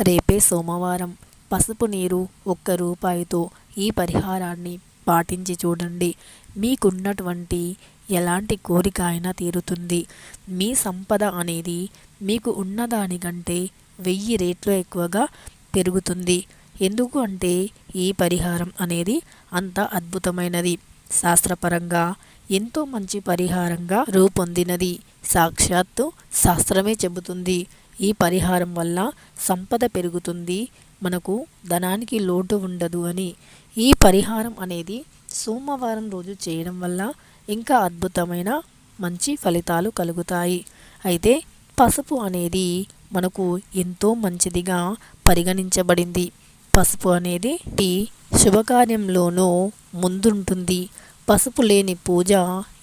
రేపే సోమవారం. పసుపు నీరు ఒక్క రూపాయితో ఈ పరిహారాన్ని పాటించి చూడండి. మీకున్నటువంటి ఎలాంటి కోరిక అయినా తీరుతుంది. మీ సంపద అనేది మీకు ఉన్నదానికంటే వెయ్యి రేట్లు ఎక్కువగా పెరుగుతుంది. ఎందుకు అంటే ఈ పరిహారం అనేది అంత అద్భుతమైనది. శాస్త్రపరంగా ఎంతో మంచి పరిహారంగా రూపొందినది. సాక్షాత్తు శాస్త్రమే చెబుతుంది. ఈ పరిహారం వల్ల సంపద పెరుగుతుంది మనకు ధనానికి లోటు ఉండదు అని. ఈ పరిహారం అనేది సోమవారం రోజు చేయడం వల్ల ఇంకా అద్భుతమైన మంచి ఫలితాలు కలుగుతాయి. అయితే పసుపు అనేది మనకు ఎంతో మంచిదిగా పరిగణించబడింది. పసుపు అనేది శుభకార్యంలోనూ ముందుంటుంది. పసుపు లేని పూజ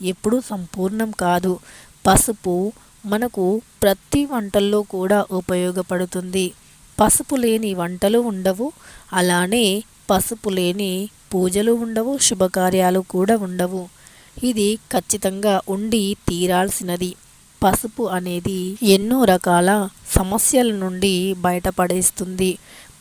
ఎప్పుడూ సంపూర్ణం కాదు. పసుపు మనకు ప్రతి వంటల్లో కూడా ఉపయోగపడుతుంది. పసుపు లేని వంటలు ఉండవు. అలానే పసుపు లేని పూజలు ఉండవు. శుభకార్యాలు కూడా ఉండవు. ఇది ఖచ్చితంగా ఉండి తీరాల్సినది. పసుపు అనేది ఎన్నో రకాల సమస్యల నుండి బయటపడేస్తుంది.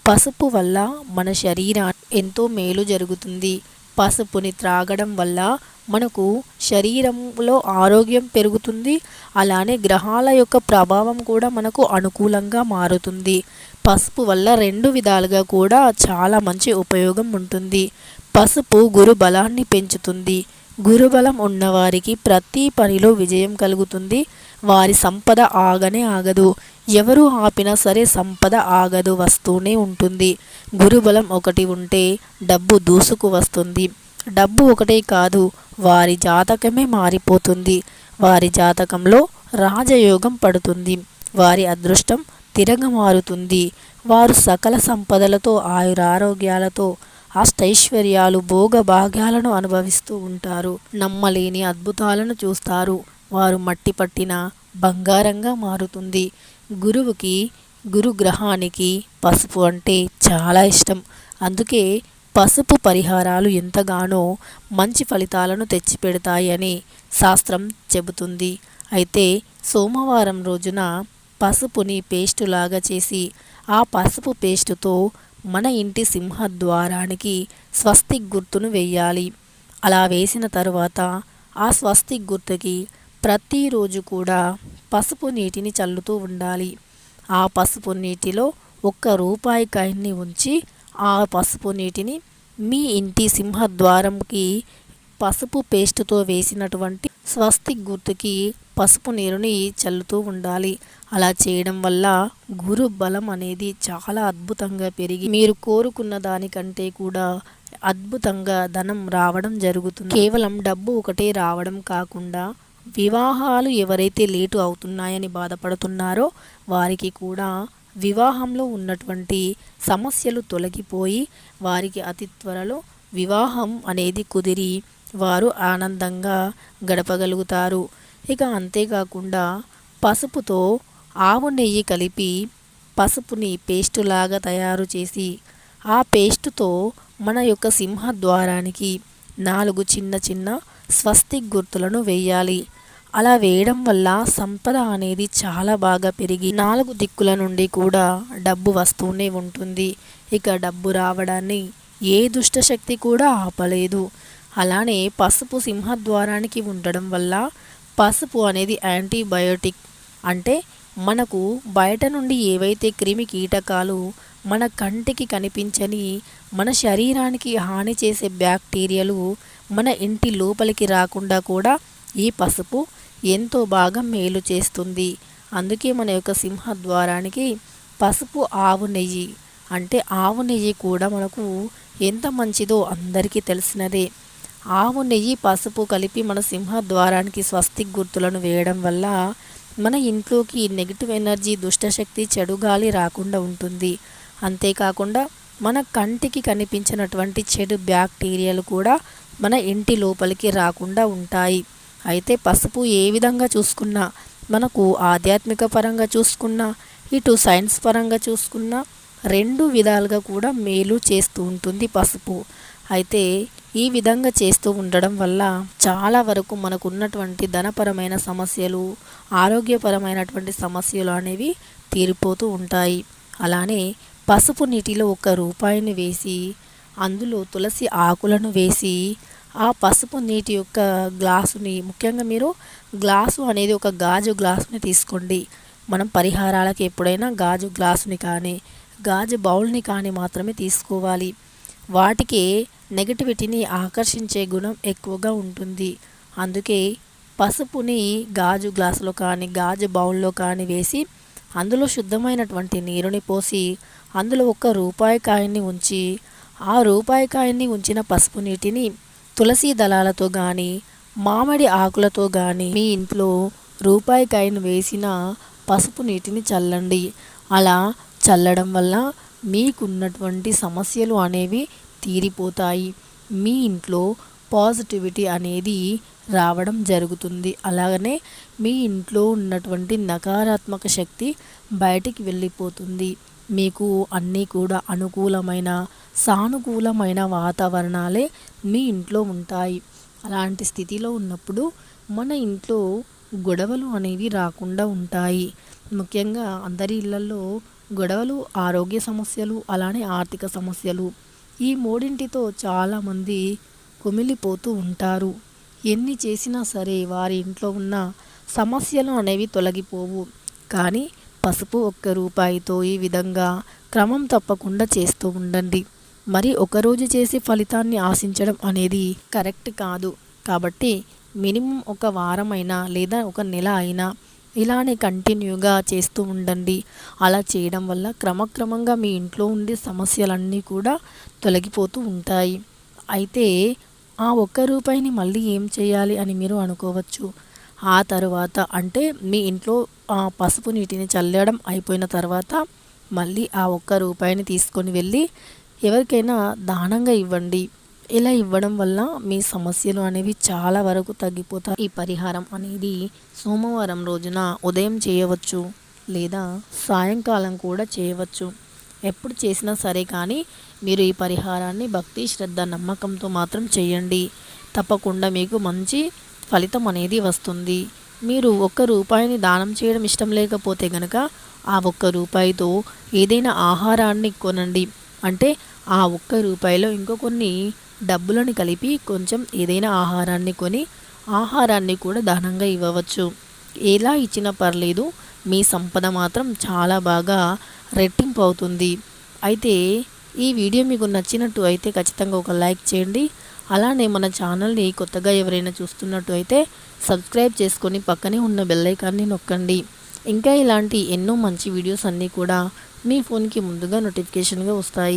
పసుపు వల్ల మన శరీరా ఎంతో మేలు జరుగుతుంది. పసుపుని త్రాగడం వల్ల మనకు శరీరంలో ఆరోగ్యం పెరుగుతుంది అలానే గ్రహాల యొక్క ప్రభావం కూడా మనకు అనుకూలంగా మారుతుంది. పసుపు వల్ల రెండు విధాలుగా కూడా చాలా మంచి ఉపయోగం ఉంటుంది. పసుపు గురు బలాన్ని పెంచుతుంది. గురుబలం ఉన్నవారికి ప్రతి పనిలో విజయం కలుగుతుంది. వారి సంపద ఆగనే ఆగదు. ఎవరు ఆపినా సరే సంపద ఆగదు వస్తూనే ఉంటుంది. గురుబలం ఒకటి ఉంటే డబ్బు దూసుకు వస్తుంది. డబ్బు ఒకటే కాదు వారి జాతకమే మారిపోతుంది. వారి జాతకంలో రాజయోగం పడుతుంది. వారి అదృష్టం తిరగమారుతుంది. వారు సకల సంపదలతో ఆయురారోగ్యాలతో అష్టైశ్వర్యాలు భోగభాగ్యాలను అనుభవిస్తూ ఉంటారు. నమ్మలేని అద్భుతాలను చూస్తారు. వారు మట్టి పట్టిన బంగారంగా మారుతుంది. గురువుకి గురుగ్రహానికి పసుపు అంటే చాలా ఇష్టం. అందుకే పసుపు పరిహారాలు ఎంతగానో మంచి ఫలితాలను తెచ్చిపెడతాయని శాస్త్రం చెబుతుంది. అయితే సోమవారం రోజున పసుపుని పేస్టులాగా చేసి ఆ పసుపు పేస్టుతో మన ఇంటి సింహద్వారానికి స్వస్తిక్ గుర్తును వేయాలి అలా వేసిన తరువాత ఆ స్వస్తిక్ గుర్తుకి ప్రతిరోజు కూడా పసుపు నీటిని చల్లుతూ ఉండాలి. ఆ పసుపు నీటిలో ఒక్క రూపాయి కాయన్ని ఉంచి ఆ పసుపు నీటిని మీ ఇంటి సింహద్వారంకి పసుపు పేస్టుతో వేసినటువంటి స్వస్తిక్ గుర్తుకి పసుపు నీరుని చల్లుతూ ఉండాలి. అలా చేయడం వల్ల గురు బలం అనేది చాలా అద్భుతంగా పెరిగి మీరు కోరుకున్న దానికంటే కూడా అద్భుతంగా ధనం రావడం జరుగుతుంది. కేవలం డబ్బు ఒకటే రావడం కాకుండా వివాహాలు ఎవరైతే లేటు అవుతున్నాయని బాధపడుతున్నారో వారికి కూడా వివాహంలో ఉన్నటువంటి సమస్యలు తొలగిపోయి వారికి అతి త్వరలో వివాహం అనేది కుదిరి వారు ఆనందంగా గడపగలుగుతారు. ఇక అంతేకాకుండా పసుపుతో ఆవు నెయ్యి కలిపి పసుపుని పేస్టులాగా తయారు చేసి ఆ పేస్టుతో మన యొక్క సింహద్వారానికి నాలుగు చిన్న చిన్న స్వస్తిక్ గుర్తులను వేయాలి. అలా వేయడం వల్ల సంపద అనేది చాలా బాగా పెరిగి నాలుగు దిక్కుల నుండి కూడా డబ్బు వస్తూనే ఉంటుంది. ఇక డబ్బు రావడాన్ని ఏ దుష్టశక్తి కూడా ఆపలేదు. అలానే పసుపు సింహద్వారానికి ఉండడం వల్ల పసుపు అనేది యాంటీబయోటిక్. అంటే మనకు బయట నుండి ఏవైతే క్రిమి కీటకాలు మన కంటికి కనిపించని మన శరీరానికి హాని చేసే బ్యాక్టీరియాలు మన ఇంటి లోపలికి రాకుండా కూడా ఈ పసుపు ఎంతో బాగా మేలు చేస్తుంది. అందుకే మన యొక్క సింహద్వారానికి పసుపు ఆవు నెయ్యి. అంటే ఆవు నెయ్యి కూడా మనకు ఎంత మంచిదో అందరికీ తెలిసినదే. ఆవు నెయ్యి పసుపు కలిపి మన సింహద్వారానికి స్వస్తిక్ గుర్తులను వేయడం వల్ల మన ఇంట్లోకి నెగిటివ్ ఎనర్జీ దుష్టశక్తి చెడు గాలి రాకుండా ఉంటుంది. అంతేకాకుండా మన కంటికి కనిపించినటువంటి చెడు బ్యాక్టీరియాలు కూడా మన ఇంటి లోపలికి రాకుండా ఉంటాయి. అయితే పసుపు ఏ విధంగా చూసుకున్నా మనకు ఆధ్యాత్మిక పరంగా చూసుకున్నా ఇటు సైన్స్ పరంగా చూసుకున్నా రెండు విధాలుగా కూడా మేలు చేస్తూ ఉంటుంది పసుపు. అయితే ఈ విధంగా చేస్తూ ఉండడం వల్ల చాలా వరకు మనకు ఉన్నటువంటి ధనపరమైన సమస్యలు ఆరోగ్యపరమైనటువంటి సమస్యలు అనేవి తీరిపోతూ ఉంటాయి. అలానే పసుపు నీటిలో ఒక రూపాయిని వేసి అందులో తులసి ఆకులను వేసి ఆ పసుపు నీటి యొక్క గ్లాసుని ముఖ్యంగా మీరు గ్లాసు అనేది ఒక గాజు గ్లాసుని తీసుకోండి. మనం పరిహారాలకు ఎప్పుడైనా గాజు గ్లాసుని కానీ గాజు బౌల్ని కానీ మాత్రమే తీసుకోవాలి. వాటికి నెగటివిటీని ఆకర్షించే గుణం ఎక్కువగా ఉంటుంది. అందుకే పసుపుని గాజు గ్లాసులో కానీ గాజు బౌల్లో కానీ వేసి అందులో శుద్ధమైనటువంటి నీరుని పోసి అందులో ఒక రూపాయి కాయని ఉంచి ఆ రూపాయి కాయని ఉంచిన పసుపు నీటిని తులసి దళాలతో కానీ మామిడి ఆకులతో కానీ మీ ఇంట్లో రూపాయి కాయను వేసిన పసుపు నీటిని చల్లండి. అలా చల్లడం వల్ల మీకున్నటువంటి సమస్యలు అనేవి తీరిపోతాయి. మీ ఇంట్లో పాజిటివిటీ అనేది రావడం జరుగుతుంది. అలాగనే మీ ఇంట్లో ఉన్నటువంటి నకారాత్మక శక్తి బయటికి వెళ్ళిపోతుంది. మీకు అన్నీ కూడా అనుకూలమైన సానుకూలమైన వాతావరణాలే మీ ఇంట్లో ఉంటాయి. అలాంటి స్థితిలో ఉన్నప్పుడు మన ఇంట్లో గొడవలు అనేవి రాకుండా ఉంటాయి. ముఖ్యంగా అందరి ఇళ్ళలో గొడవలు ఆరోగ్య సమస్యలు అలానే ఆర్థిక సమస్యలు ఈ మూడింటితో చాలామంది కుమిలిపోతూ ఉంటారు. ఎన్ని చేసినా సరే వారి ఇంట్లో ఉన్న సమస్యలు అనేవి తొలగిపోవు. కానీ పసుపు ఒక్క రూపాయితో ఈ విధంగా క్రమం తప్పకుండా చేస్తూ ఉండండి. మరి ఒకరోజు చేసి ఫలితాన్ని ఆశించడం అనేది కరెక్ట్ కాదు. కాబట్టి మినిమం ఒక వారమైనా లేదా ఒక నెల అయినా ఇలానే కంటిన్యూగా చేస్తూ ఉండండి. అలా చేయడం వల్ల క్రమక్రమంగా మీ ఇంట్లో ఉండే సమస్యలన్నీ కూడా తొలగిపోతూ ఉంటాయి. అయితే ఆ ఒక్క రూపాయిని మళ్ళీ ఏం చేయాలి అని మీరు అనుకోవచ్చు? ఆ తర్వాత అంటే మీ ఇంట్లో ఆ పసుపు నీటిని చల్లడం అయిపోయిన తర్వాత మళ్ళీ ఆ ఒక్క రూపాయిని తీసుకొని వెళ్ళి ఎవరికైనా దానంగా ఇవ్వండి. ఇలా ఇవ్వడం వల్ల మీ సమస్యలు అనేవి చాలా వరకు తగ్గిపోతాయి. ఈ పరిహారం అనేది సోమవారం రోజున ఉదయం చేయవచ్చు లేదా సాయంకాలం కూడా చేయవచ్చు. ఎప్పుడు చేసినా సరే కానీ మీరు ఈ పరిహారాన్ని భక్తి శ్రద్ధ నమ్మకంతో మాత్రం చేయండి. తప్పకుండా మీకు మంచి ఫలితం అనేది వస్తుంది. మీరు ఒక్క రూపాయిని దానం చేయడం ఇష్టం లేకపోతే గనక ఆ ఒక్క రూపాయితో ఏదైనా ఆహారాన్ని కొనండి. అంటే ఆ ఒక్క రూపాయిలో ఇంకో కొన్ని డబ్బులను కలిపి కొంచెం ఏదైనా ఆహారాన్ని కొని ఆహారాన్ని కూడా దానంగా ఇవ్వవచ్చు. ఎలా ఇచ్చినా పర్లేదు మీ సంపద మాత్రం చాలా బాగా రెట్టింపు అవుతుంది. అయితే ఈ వీడియో మీకు నచ్చినట్టు అయితే ఖచ్చితంగా ఒక లైక్ చేయండి. అలానే మన ఛానల్ని కొత్తగా ఎవరైనా చూస్తున్నట్టు అయితే సబ్స్క్రైబ్ చేసుకొని పక్కనే ఉన్న బెల్లైకాన్ని నొక్కండి. ఇంకా ఇలాంటి ఎన్నో మంచి వీడియోస్ అన్నీ కూడా మీ ఫోన్కి ముందుగా నోటిఫికేషన్గా వస్తాయి.